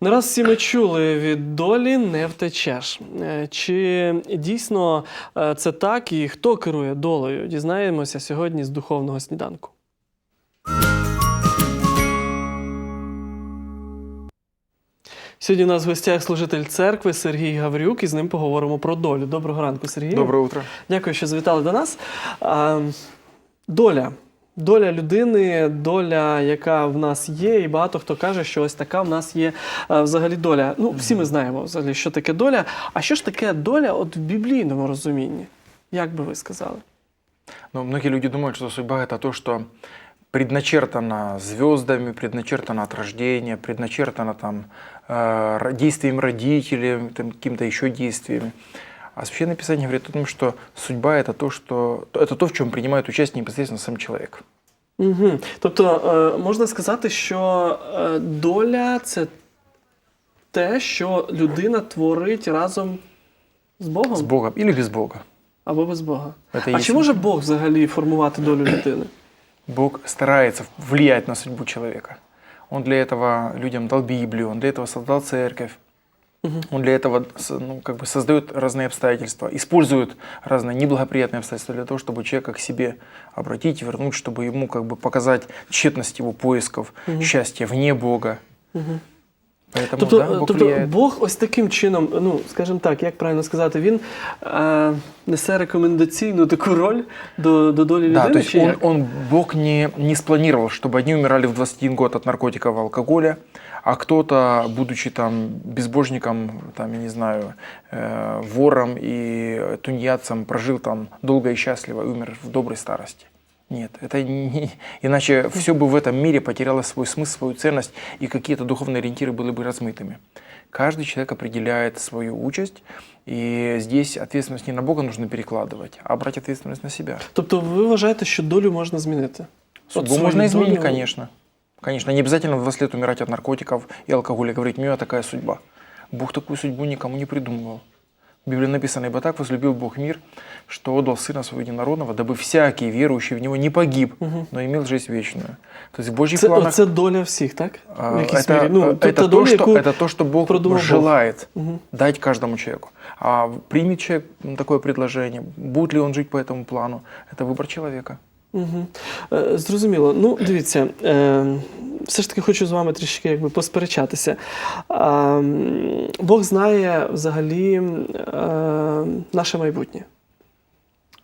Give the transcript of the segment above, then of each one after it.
Не раз всі ми чули від долі не втечеш. Е, Чи дійсно е, це так і хто керує долею? Дізнаємося сьогодні з духовного сніданку. Сьогодні у нас в гостях служитель церкви Сергій Гаврюк, і з ним поговоримо про долю. Доброго ранку, Сергій. Доброе утро. Дякую, що завітали до нас. Доля. Доля людини, доля, яка в нас є, і багато хто каже, що ось така в нас є а, взагалі доля. Ну, всі ми знаємо взагалі, що таке доля. А що ж таке доля от в біблійному розумінні? Як би ви сказали? Но многие люди думают, что судьба это то, что предначертано звездами, предначертано от рождения, предначертано там э, действием родителей, там, каким-то еще действиями. А Священное Писание говорит о том, что судьба это то, что это то, в чем принимает участие непосредственно сам человек. Угу. Тобто, можна сказати, що доля це те, що людина творить разом з Богом С Богом или без Бога. або без Бога. Это А есть- чи може Бог взагалі формувати долю людини? Бог старается влиять на судьбу человека. Он для этого людям дал Библию, он для этого создал церковь. Он для этого с- ну, как бы создает разные обстоятельства, использует разные неблагоприятные обстоятельства для того, чтобы человека к себе обратить, вернуть, чтобы ему как бы показать тщетность его поисков, счастья вне Бога. Поэтому Тобто, да, Бог тобто влияет. Бог ось таким чином, ну скажімо так, як правильно сказати, він е, несе рекомендаційну таку роль до, до долі Да, людини. то есть чи он, як? он, Бог не, не спланировал, чтобы одни умирали в 21 год от наркотиков и алкоголя, а кто-то, будучи там безбожником, там, я не знаю, э, вором и тунеядцем, прожил там долго и счастливо и умер в доброй старости. Нет, это не, иначе все бы в этом мире потеряло свой смысл, свою ценность, и какие-то духовные ориентиры были бы размытыми. Каждый человек определяет свою участь, и здесь ответственность не на Бога нужно перекладывать, а брать ответственность на себя. Тобто ви вважаєте, що долю можна змінити? Судьбу можно изменить, долю- конечно. Конечно, не обязательно в 20 лет умирать от наркотиков и алкоголя, говорить, у меня такая судьба. Бог такую судьбу никому не придумывал. В Библии написано, ибо так возлюбил Бог мир, что отдал Сына Своего Единородного, дабы всякий верующий в Него не погиб, но имел жизнь вечную. То есть в Божьих Це, планах оце доля всіх, так? а, В якійсь это, мірі. Ну, э, тобто это, то, доля, что, яку это то, что Бог продумав Бог. желает Мгм. дать каждому человеку. А примет человек такое предложение, будет ли он жить по этому плану, это выбор человека. Угу. Е, зрозуміло. Ну, дивіться, е, все ж таки хочу з вами трішки якби посперечатися. А, м, Бог знає взагалі е, наше майбутнє.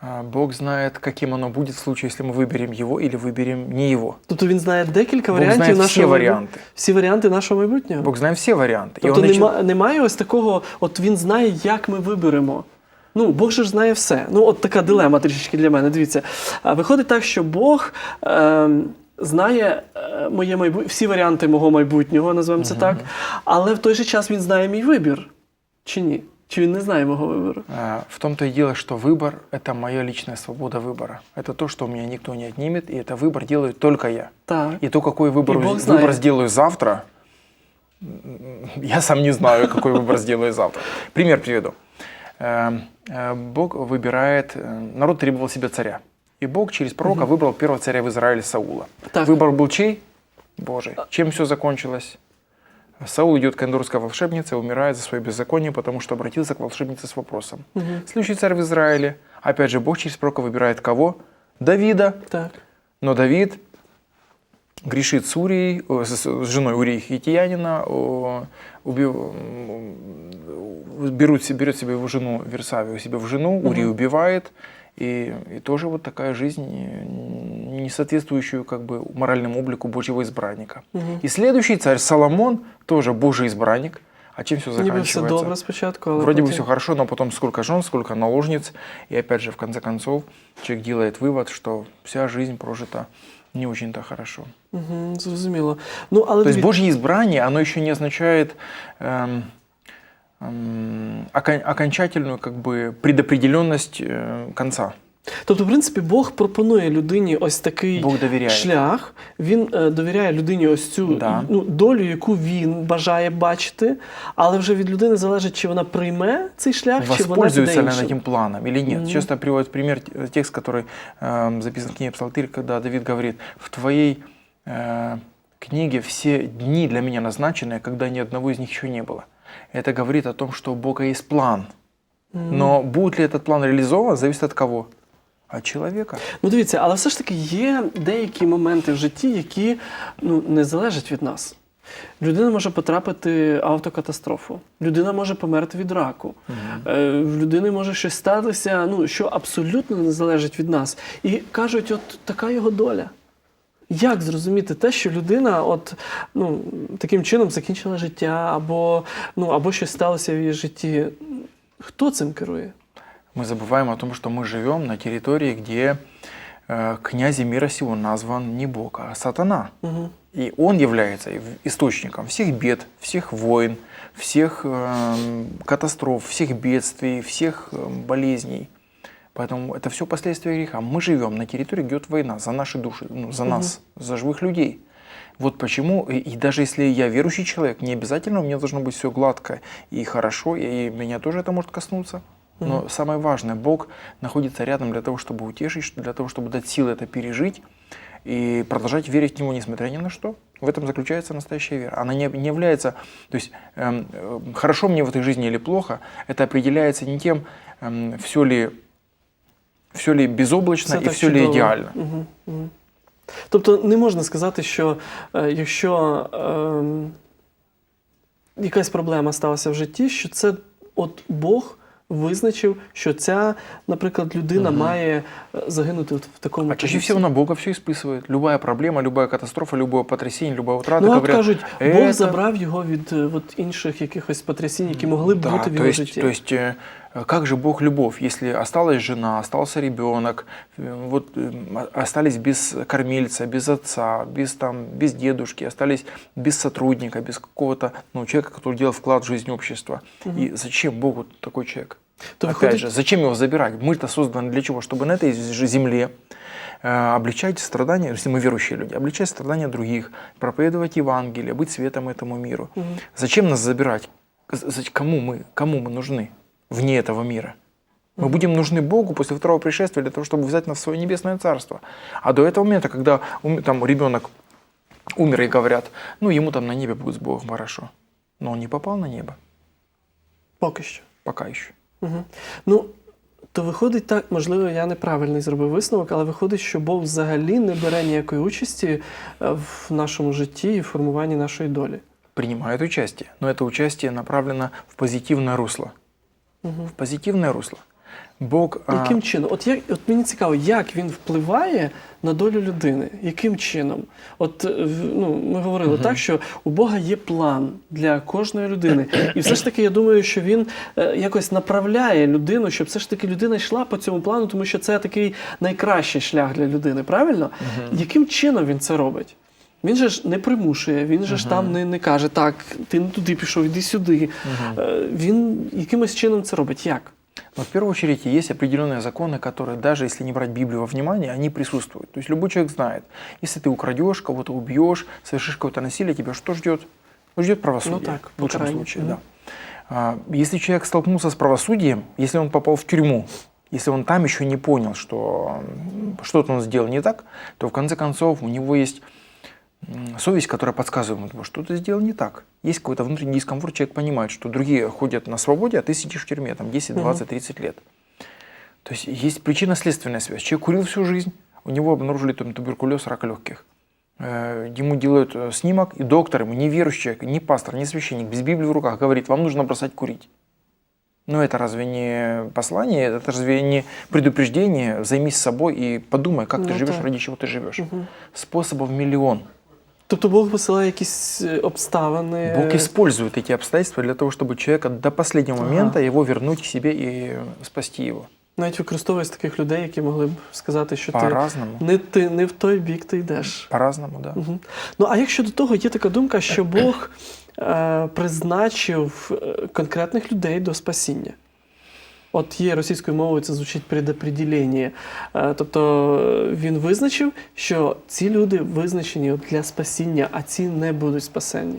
А, Бог знает, каким оно будет в случае, если мы выберем его или выберем не его. Тобто він знає декілька Бог варіантів знає всі нашого майбутнього. варіанти. Всі варіанти нашого майбутнього. Бог знает все варианты. И Тобто он начи- нема, немає ось такого, от він знає, як ми виберемо. Ну, Бог же ж знає все. Ну, от така дилема трішечки для мене. Дивіться. А, Виходить так, що Бог е, знає е, моє майбу... всі варіанти мого майбутнього, називаємо це так. Але в той же час він знає мій вибір. Чи ні? Чи він не знає мого вибору? А, В том-то и дело, что выбор – это моя личная свобода выбора. Это то, что у меня никто не отнимет, и это выбор делаю только я. Так. И то, какой выбор, И Бог знает. выбор сделаю завтра, м, я сам не знаю, какой выбор сделаю завтра. Пример приведу. Э, э, Бог выбирает, э, народ требовал себе царя. И Бог через пророка выбрал первого царя в Израиле Саула. Так. Выбор был чей? Божий. Чем все закончилось? Саул идет к эндорской волшебнице, умирает за свое беззаконие, потому что обратился к волшебнице с вопросом. Следующий царь в Израиле. Опять же, Бог через пророка выбирает кого? Давида. Так. Но Давид грешит с Урией, о, с, с женой Урии Хитиянина, убив- берут, берет себе его жену Версавию себе в жену, Урию убивает, и, и тоже вот такая жизнь, не- соответствующую как бы моральному облику Божьего избранника. И следующий царь Соломон, тоже Божий избранник, а чем все Ніби заканчивается? все добре спочатку, але Вроде бы потім... все хорошо, но потом сколько жен, сколько наложниц. И опять же, в конце концов, человек делает вывод, что вся жизнь прожита не очень-то хорошо. Угу, зрозуміло. Ну, але То есть диві- Божье избрание, оно еще не означает эм, эм, окон- окончательную как бы предопределенность э, конца. Тобто, в принципі, Бог пропонує людині ось такий Бог довіряє. шлях. Він е, довіряє людині ось цю Да. ну, долю, яку він бажає бачити, але вже від людини залежить, чи вона прийме цей шлях, чи вона піде Воспользуется ли она іншим. этим планом или нет. Часто приводят пример т- текст, который эм, записан в книге Псалтырь, когда Давид говорит, в твоей э, книге все дни для меня назначены, когда ни одного из них еще не было. Это говорит о том, что у Бога есть план. Но будет ли этот план реализован, зависит от кого? От человека. Ну дивіться, але все ж таки є деякі моменти в житті, які ну, не залежать від нас. Людина може потрапити в автокатастрофу, людина може померти від раку, е, в людини може щось статися, ну, що абсолютно не залежить від нас. І кажуть, от така його доля. Як зрозуміти те, що людина от, ну, таким чином закінчила життя, або, ну, або щось сталося в її житті? Хто цим керує? Мы забываем о том, что мы живем на территории, где э, князь мира сего назван не Бог, а сатана. Угу. И он является источником всех бед, всех войн, всех эм, катастроф, всех бедствий, всех эм, болезней. Поэтому это все последствия греха. Мы живем на территории, где идет война за наши души, ну, за нас, за живых людей. Вот почему, и, и даже если я верующий человек, не обязательно у меня должно быть все гладко и хорошо, и меня тоже это может коснуться. Но самое важное, Бог находится рядом для того, чтобы утешить, для того, чтобы дать силы это пережить и продолжать верить в Него, несмотря ни на что. В этом заключается настоящая вера. Она не, не является, то есть эм, э, хорошо мне в этой жизни или плохо, это определяется не тем, все ли все ли безоблачно и так все ли чудово. идеально. Угу, угу. Тобто не можна сказати, що е, якщо е, якась проблема сталася в житті, що це от Бог визначив, що ця, наприклад, людина має е, загинути от в такому А чаще позиції. всего на Бога все и списывает. Любая проблема, любая катастрофа, любое потрясение, любая утрата. Ну, а говорят, кажуть, Бог «Это- забрав його від е, от, інших якихось потрясінь, які могли б Да, бути в то його есть, житті. то есть э, как же Бог любовь, если осталась жена, остался ребенок, э, вот э, остались без кормильца, без отца, без там, без дедушки, остались без сотрудника, без какого-то ну, человека, который делал вклад в жизнь общества. И зачем Богу такой человек? То Опять виходить- же, зачем его забирать? Мы-то созданы для чего? Чтобы на этой же земле э, облегчать страдания, если мы верующие люди, облегчать страдания других, проповедовать Евангелие, быть светом этому миру. Зачем нас забирать? Кому мы, кому мы нужны вне этого мира? Мы будем нужны Богу после второго пришествия для того, чтобы взять нас в свое небесное царство. А до этого момента, когда ум- там ребенок умер и говорят, ну ему там на небе будет с Богом хорошо, но он не попал на небо Поки що. пока еще. Угу. Ну, то виходить так, можливо, я неправильний зробив висновок, але виходить, що Бог взагалі не бере ніякої участі е, в нашому житті і в формуванні нашої долі. принимают участие, но это участие направлено в позитивное русло. В позитивное русло. Бог а, Яким чином? От як от мені цікаво, як він впливає на долю людини? Яким чином? От е, ну, ми говорили так, що у Бога є план для кожної людини. І все ж таки, я думаю, що він е, якось направляє людину, щоб все ж таки людина йшла по цьому плану, тому що це такий найкращий шлях для людини, правильно? Яким чином він це робить? Він же ж не примушує, він же ж там не, не каже, так, ти не туди пішов, іди сюди. Е, Він якимось чином це робить. Як? Но в первую очередь есть определенные законы, которые даже если не брать Библию во внимание, они присутствуют. То есть любой человек знает, если ты украдешь, кого-то убьешь, совершишь какое-то насилие, тебя что ждет? Ну, ждет правосудие. Ну так, в лучшем покарание. случае, Мгм. да. А, Если человек столкнулся с правосудием, если он попал в тюрьму, если он там еще не понял, что м, что-то он сделал не так, то в конце концов у него есть м, совесть, которая подсказывает ему, что ты сделал не так. Есть какой-то внутренний дискомфорт, человек понимает, что другие ходят на свободе, а ты сидишь в тюрьме, там 10, 20, 30 лет. То есть есть причинно-следственная связь. Человек курил всю жизнь, у него обнаружили там, туберкулез, рак легких. Э, Ему делают э, снимок, и доктор ему, не верующий человек, не пастор, не священник, без Библии в руках, говорит, вам нужно бросать курить. Но это разве не послание, это разве не предупреждение, займись собой и подумай, как ты Ну живешь, так. ради чего ты живешь. Способов миллион. Тобто Бог посилає якісь е, обставини. Бог использует эти обстоятельства для того, чтобы человека до последнего Ага. момента его вернуть к себе и э, спасти его. Навіть використовує з таких людей, які могли б сказати, що ти По-разному. не ти не в той бік ти йдеш. По-разному, да. Мгм. Ну а як щодо того, є така думка, що Бог е, призначив е, конкретних людей до спасіння. От є російською мовою, це звучить предопределення. Е, тобто е, він визначив, що ці люди визначені от для спасіння, а ці не будуть спасені.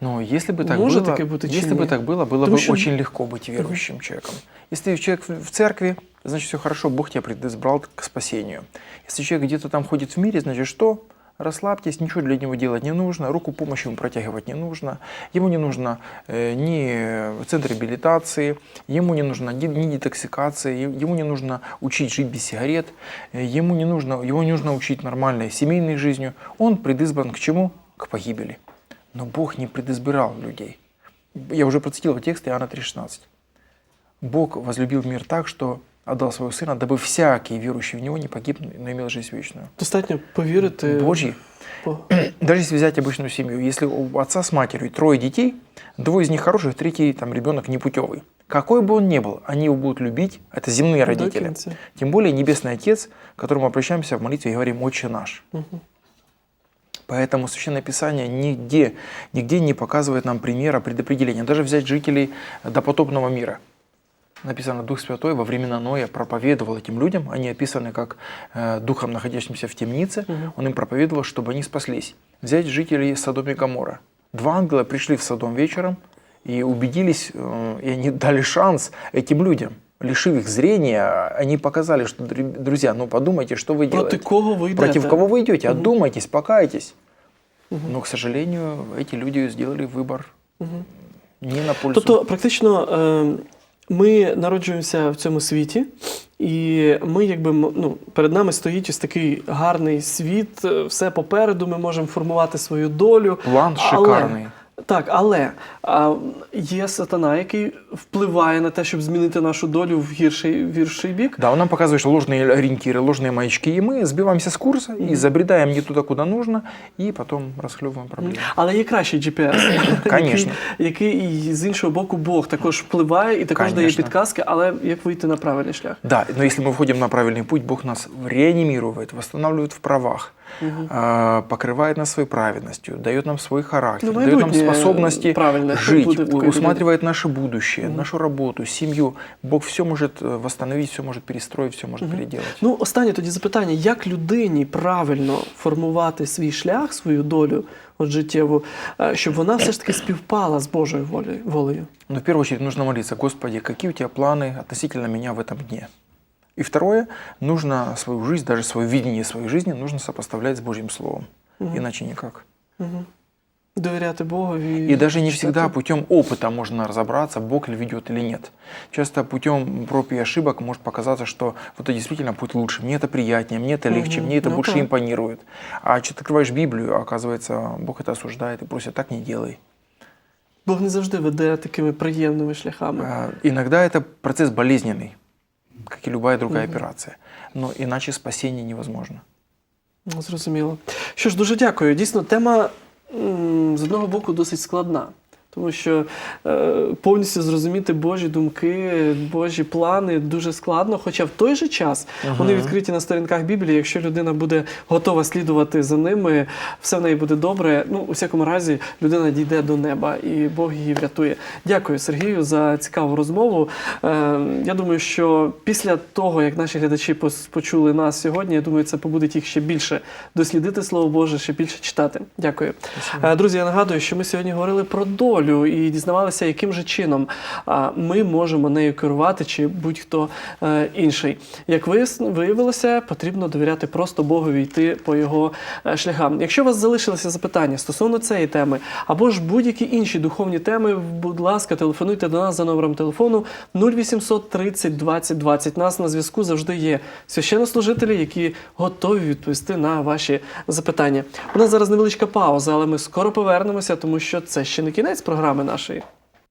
Но если бы так Может было, таки быть и если чиннее. бы так было, было Потому бы что- очень легко быть верующим человеком. Если человек в в церкви, значит все хорошо, Бог тебя предизбрал к спасению. Если человек где-то там ходит в мире, значит что? Расслабьтесь, ничего для него делать не нужно, руку помощи ему протягивать не нужно, ему не нужно э, ни центр реабилитации, ему не нужно ни, ни детоксикации, е- ему не нужно учить жить без сигарет, э, ему не нужно, его не нужно учить нормальной семейной жизнью. Он предизбран к чему? К погибели. Но Бог не предизбирал людей. Я уже процитировал текст Иоанна 3,16. Бог возлюбил мир так, что отдал своего Сына, дабы всякий верующий в Него не погиб, но имел жизнь вечную. Достатньо повірити. Божьи. Бо- Даже если взять обычную семью, если у отца с матерью трое детей, двое из них хороших, третий там ребенок непутевый. Какой бы он ни был, они его будут любить. Это земные родители. Тем более Небесный Отец, к которому обращаемся в молитве и говорим «Отче наш». Поэтому Священное Писание нигде, нигде не показывает нам примера предопределения. Даже взять жителей допотопного мира. Написано, Дух Святой во времена Ноя проповедовал этим людям. Они описаны как э, духом, находящимся в темнице. Он им проповедовал, чтобы они спаслись. Взять жителей Содома и Гомора. Два ангела пришли в Содом вечером и убедились, э, и они дали шанс этим людям. Лишив их зрения, они показали, что, дру- друзья, ну подумайте, что вы делаете. кого ви йдете? Против кого вы идете? Отдумайтесь, покайтесь. Но, к сожалению, эти люди сделали выбор не на пользу. Тобто, практично, е, ми народжуємося в цьому світі, і ми, якби ну, перед нами стоїть ось такий гарний світ, все попереду, ми можемо формувати свою долю. План Але- шикарний. Так, але а, є сатана, який впливає на те, щоб змінити нашу долю в гірший, в гірший бік. Да, он нам показывает, что ложные ориентиры, ложные маячки, и мы сбиваемся с курса и забредаем не туда, куда нужно, и потом расхлебываем проблемы. Але є кращий GPS, Конечно. який, який і з іншого боку Бог також впливає і також дає Конечно. підказки, але як вийти на правильний шлях. Да, но если мы входим на правильный путь, Бог нас реанимирует, восстанавливает в правах, а, покрывает нас своей праведностью, дает нам свой характер, Ну, дает нам майбутнє способности правильне жить, буде в такої у- усматривает наше будущее, нашу работу, семью. Бог все может э, восстановить, все может перестроить, все может переделать. Ну, останнє тоді запитання: як людині правильно формувати свій шлях, свою долю от життєву, е, щоб вона все ж таки співпала з Божою волею? волею? Но в первую очередь нужно молиться, Господи, какие у Тебя планы относительно меня в этом дне? И второе, нужно свою жизнь, даже свое видение своей жизни нужно сопоставлять с Божьим Словом. Иначе никак. Довіряти Богові. И даже не читати? всегда путем опыта можно разобраться, Бог ли ведет или нет. Часто путем проб и ошибок может показаться, что вот это действительно путь лучше, мне это приятнее, мне это легче, Мгм. мне это Ну больше да. импонирует. А что ты открываешь Библию, а оказывается, Бог это осуждает и просит, так не делай. Бог не завжди веде такими приємними шляхами. А, Иногда это процесс болезненный, как и любая другая операция. Но иначе спасение невозможно. Ну, Зрозуміло. Що ж, дуже дякую. Дійсно, тема м, з одного боку досить складна. Тому що е, повністю зрозуміти Божі думки, Божі плани дуже складно. Хоча в той же час вони відкриті на сторінках Біблії. Якщо людина буде готова слідувати за ними, все в неї буде добре. Ну, у всякому разі, людина дійде до неба і Бог її врятує. Дякую, Сергію, за цікаву розмову. Е, я думаю, що після того, як наші глядачі почули нас сьогодні, я думаю, це побудить їх ще більше дослідити Слово Боже, ще більше читати. Дякую. Е, Друзі, я нагадую, що ми сьогодні говорили про долю і дізнавалися, яким же чином ми можемо нею керувати, чи будь-хто е, інший. Як виявилося, потрібно довіряти просто Богові йти по його е, шляхам. Якщо у вас залишилися запитання стосовно цієї теми, або ж будь-які інші духовні теми, будь ласка, телефонуйте до нас за номером телефону 0800 30 20 20. Нас на зв'язку завжди є священнослужителі, які готові відповісти на ваші запитання. У нас зараз невеличка пауза, але ми скоро повернемося, тому що це ще не кінець програми нашої.